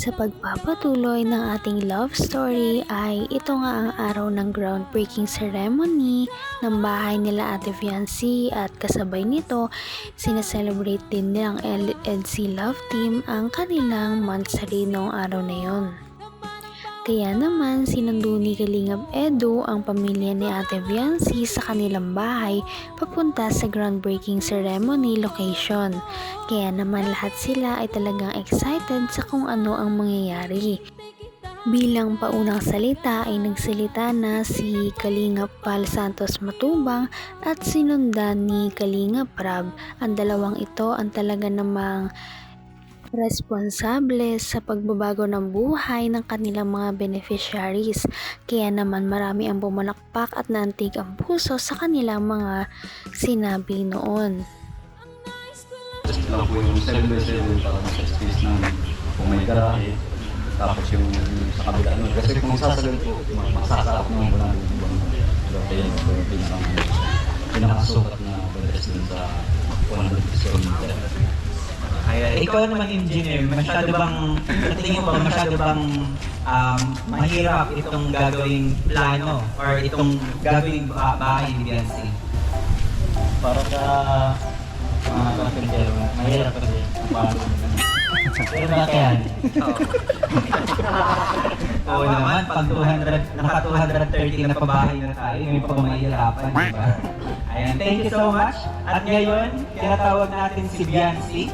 Sa pagpapatuloy ng ating love story ay ito nga ang araw ng groundbreaking ceremony ng bahay nila Ate Fiancé at kasabay nito sinaselebrate din nilang LEDC Love Team ang kanilang monthsary noong araw na yon. Kaya naman sinundo ni Kalingap Edu ang pamilya ni Ate Viancy sa kanilang bahay papunta sa groundbreaking ceremony location. Kaya naman lahat sila ay talagang excited sa kung ano ang mangyayari. Bilang paunang salita ay nagsalita na si Kalingap Pal Santos Matubang at sinundan ni Kalingap Rab. Ang dalawang ito ang talaga namang responsable sa pagbabago ng buhay ng kanilang mga beneficiaries. Kaya naman marami ang bumalakpak at naantig ang puso sa kanilang mga sinabi noon. Just lang po yung 7 by 7 para sa space namin. Kung may tapos yung sa kabila nun. Kasi kung sasagal po, masasarap naman po garahe. Yan po yung pinakasukat na dun sa 100 square meter. Ay, ikaw naman engineer, masyado bang, sa tingin mo ba masyado bang um, mahirap itong gagawing plano or itong gagawing ba- bahay ni Biancy? Para sa mga carpentero, mahirap kasi paano Pero nakayan. Oo naman, pag 200, naka 230 na pabahay na tayo, may mahirapan, di ba? Ayan, thank you so much. At ngayon, tinatawag natin si Biancy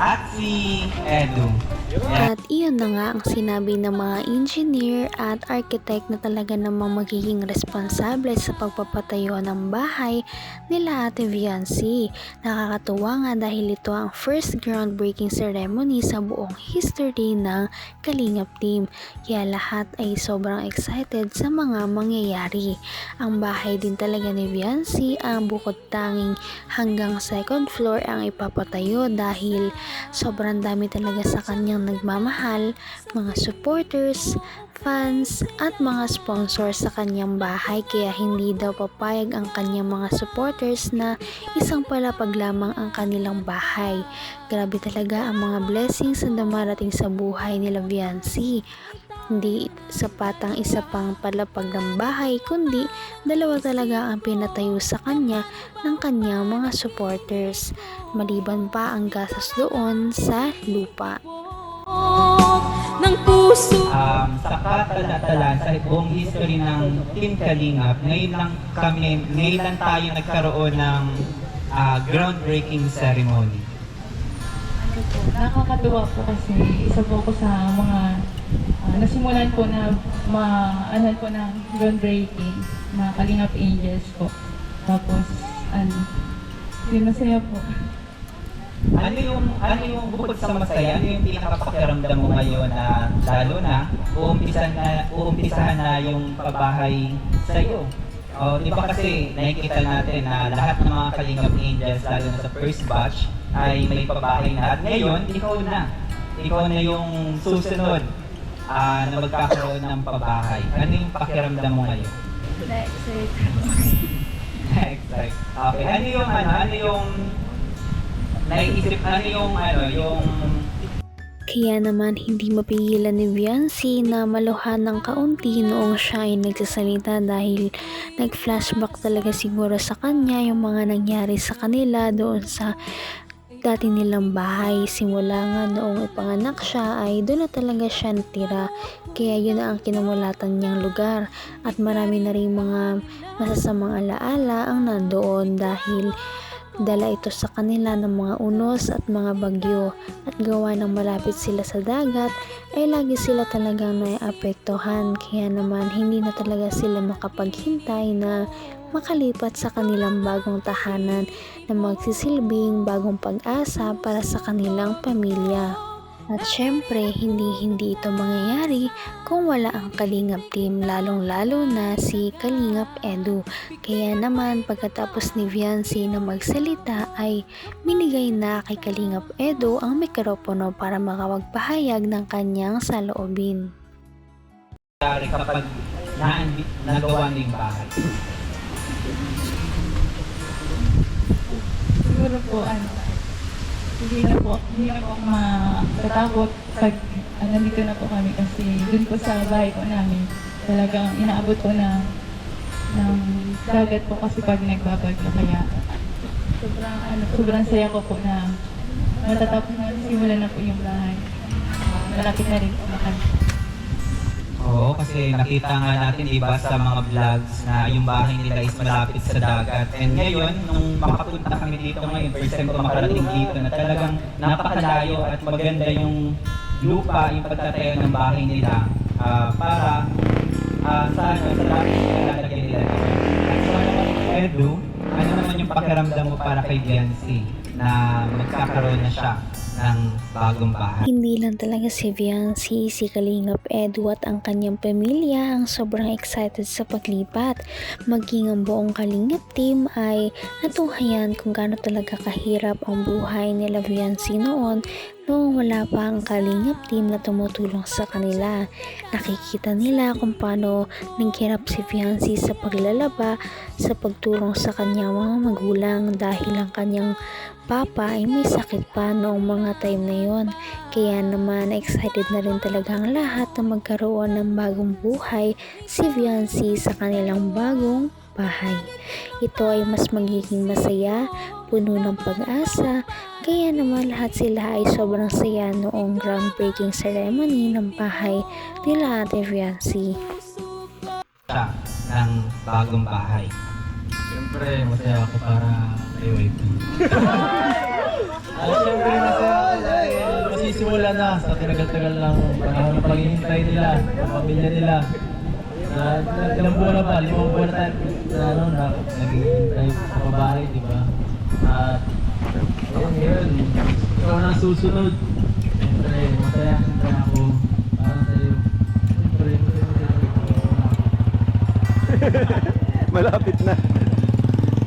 at si Edu. At iyon na nga ang sinabi ng mga engineer at architect na talaga namang magiging responsable sa pagpapatayo ng bahay nila Ate Viancy. Nakakatuwa nga dahil ito ang first groundbreaking ceremony sa buong history ng Kalingap Team. Kaya lahat ay sobrang excited sa mga mangyayari. Ang bahay din talaga ni Viancy ang bukod tanging hanggang second floor ang ipapatayo dahil sobrang dami talaga sa kanyang nagmamahal, mga supporters, fans, at mga sponsors sa kanyang bahay kaya hindi daw papayag ang kanyang mga supporters na isang palapag lamang ang kanilang bahay. Grabe talaga ang mga blessings na dumarating sa buhay nila Viancy. Hindi sapat ang isa pang palapag ng bahay kundi dalawa talaga ang pinatayo sa kanya ng kanyang mga supporters. Maliban pa ang gastos doon sa lupa. Ng puso um, sa katalatalan sa buong history ng Team Kalingap, ngayon lang kami, ngayon lang tayo nagkaroon ng ah, groundbreaking ceremony. Nakakatuwa po kasi isa po ako sa mga ah, nasimulan po na ma ano po ng groundbreaking na Kalingap Angels po. Tapos ano, yun masaya po. Ano yung ano yung bukod sa masaya, ano yung pinakapakiramdam mo ngayon na lalo na uumpisahan na uumpisahan na yung pabahay sa iyo? O, di ba kasi nakikita natin na lahat ng mga Kalingap Angels, lalo na sa first batch, ay may pabahay na. At ngayon, ikaw na. Ikaw na yung susunod ah, na magkakaroon ng pabahay. Ano yung pakiramdam mo ngayon? Excited. Okay. Ano yung ano, ano yung naiisip, ano yung ano, yung Kaya naman hindi mapigilan ni Viancy na maluhan ng kaunti noong siya ay nagsasalita dahil nag-flashback talaga siguro sa kanya yung mga nangyari sa kanila doon sa dati nilang bahay. Simula nga noong ipanganak siya ay doon na talaga siya natira. Kaya yun na ang kinamulatan niyang lugar. At marami na rin mga masasamang alaala ang nandoon dahil dala ito sa kanila ng mga unos at mga bagyo at gawa ng malapit sila sa dagat ay lagi sila talagang naiapektuhan kaya naman hindi na talaga sila makapaghintay na makalipat sa kanilang bagong tahanan na magsisilbing bagong pag-asa para sa kanilang pamilya. At syempre, hindi-hindi ito mangyayari kung wala ang Kalingap team, lalong-lalo na si Kalingap Edu. Kaya naman, pagkatapos ni Viancy na magsalita ay binigay na kay Kalingap Edu ang mikropono para makawagpahayag ng kanyang saloobin. kapag nagawa yung bahay? Siguro po, ano, hindi na po, hindi na po ako matatakot pag ah, nandito na po kami kasi dun po sa bahay po namin, talagang inaabot po na ng dagat po kasi pag nagbabagyo kaya sobrang ano, sobrang saya ko po na matatapos na simulan na po yung bahay. Malapit na rin po na kami. Oo, kasi nakita nga natin iba sa mga vlogs na yung bahay nila is malapit sa dagat. And ngayon, nung makapunta kami dito ngayon, first time ko makarating dito na talagang napakalayo at maganda yung lupa, yung pagtatayo ng bahay nila ah, para ah, sa, ano, sa dati nila lalagyan nila. At so, Edu, ano naman yung pakiramdam mo para kay Biancy na magkakaroon na siya ng bagong bahay? Hindi lang talaga si Viancy, si Kalingap Edu at ang kanyang pamilya ang sobrang excited sa paglipat. Maging ang buong Kalingap team ay natunghayan kung gaano talaga kahirap ang buhay nila Viancy noon wala pa ang Kalingap team na tumutulong sa kanila. Nakikita nila kung paano naghirap si Viancy sa paglalaba, sa pagtulong sa kanyang mga magulang dahil ang kanyang papa ay may sakit pa noong mga time na yon. Kaya naman excited na rin talaga ang lahat na magkaroon ng bagong buhay si Viancy sa kanilang bagong bahay. Ito ay mas magiging masaya, puno ng pag-asa, kaya naman lahat sila ay sobrang saya noong groundbreaking ceremony ng bahay nila Ate Viancy. siya ng bagong bahay. Siyempre, masaya ako para kay wife. Ah, siyempre, masaya ako dahil masisimula na sa tinagal-tagal ng panahon ng paghihintay nila, ng pamilya nila. Na ilang buwan na ba? Limang buwan na tayo na, ano, na naghihintay sa babae, di ba? At ayun, ngayon, ikaw na susunod. Siyempre, masaya, siyempre ako para sa'yo. Siyempre. Malapit na.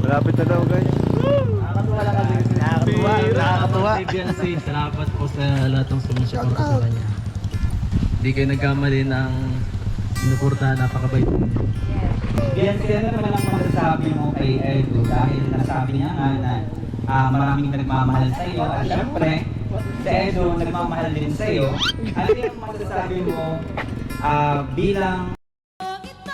Malapit na daw guys. Nakakatuwa lang kasi. Nakakatuwa. Nakakatuwa. Salamat po sa lahat ng sumusuporta sa kanya. Hindi kayo nagkamali ng sinuportahan. Napakabait po. Bianca, ano naman ang masasabi mo kay Edu dahil nasabi niya nga na ah, maraming nagmamahal sa iyo at syempre si Edu nagmamahal din sa iyo. Ano yung masasabi mo ah, bilang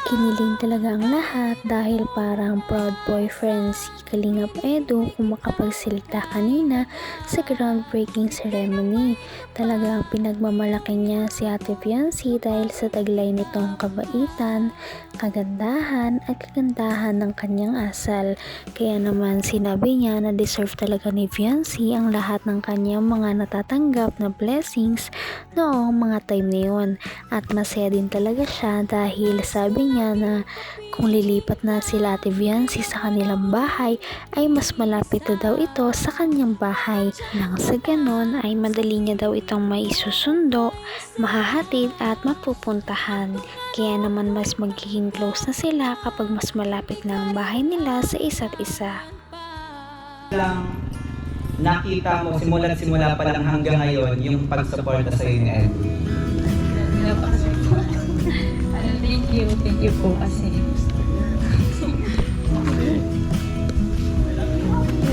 Kiniling talaga ang lahat dahil parang proud boyfriend si Kalingap Edu kung makapagsilita kanina sa groundbreaking ceremony. Talagang pinagmamalaki niya si Ate Fiancy dahil sa taglay nitong kabaitan, kagandahan at kagandahan ng kanyang asal. Kaya naman sinabi niya na deserve talaga ni Fiancy ang lahat ng kanyang mga natatanggap na blessings noong mga time na yun. At masaya din talaga siya dahil sabi niya na kung lilipat na sila Ate Viancy sa kanilang bahay ay mas malapit na daw ito sa kanyang bahay. Nang sa ganon ay madali niya daw itong may isusundo, mahahatid at mapupuntahan. Kaya naman mas magiging close na sila kapag mas malapit na ang bahay nila sa isa't isa. lang nakita mo simula simula pa lang hanggang ngayon yung pagsuporta sa iyo ni? Ano, thank you, thank you po kasi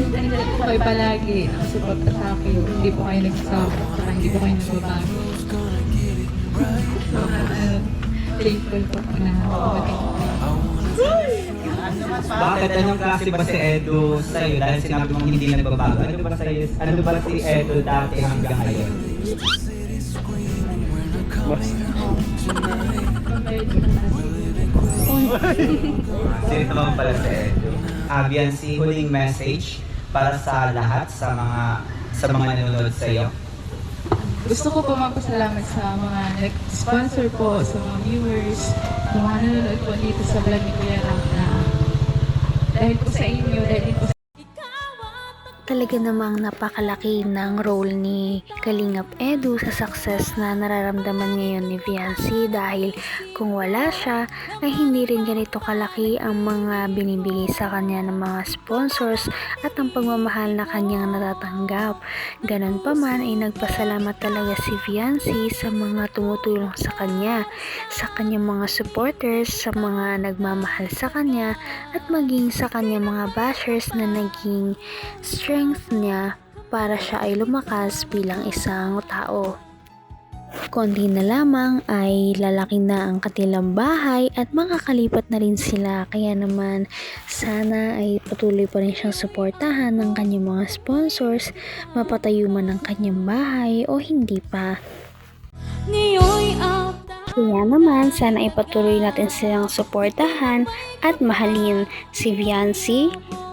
Nandito po kayo palagi ang suporta sa akin. Hindi po kayo nagsasawa. Hindi po kayo nagbabago. Ano, thankful po po na. Bakit anong klase ba si Edu sa iyo dahil sinabi mong hindi nagbabago? Ano ba sa iyo? Ano ba si Edu dati hanggang ngayon? To Sino naman pala si Edu? Abian si huling message para sa lahat sa mga sa mga nanonood sa iyo. Gusto ko po magpasalamat sa mga nag-sponsor po, sa mga viewers, sa mga nanonood po dito sa vlog ni Kuya na dahil po sa inyo, dahil po Talaga namang napakalaki ng role ni Kalingap Edu sa success na nararamdaman ngayon ni Viancy dahil kung wala siya ay hindi rin ganito kalaki ang mga binibigay sa kanya ng mga sponsors at ang pagmamahal na kanyang natatanggap. Ganon pa man ay nagpasalamat talaga si Viancy sa mga tumutulong sa kanya, sa kanyang mga supporters, sa mga nagmamahal sa kanya at maging sa kanyang mga bashers na naging strength niya para siya ay lumakas bilang isang tao. Konti na lamang ay lalaki na ang kanilang bahay at makakalipat na rin sila kaya naman sana ay patuloy pa rin siyang suportahan ng kanyang mga sponsors mapatayo man ang kanyang bahay o hindi pa. Kaya naman sana ay patuloy natin silang suportahan at mahalin si Viancy,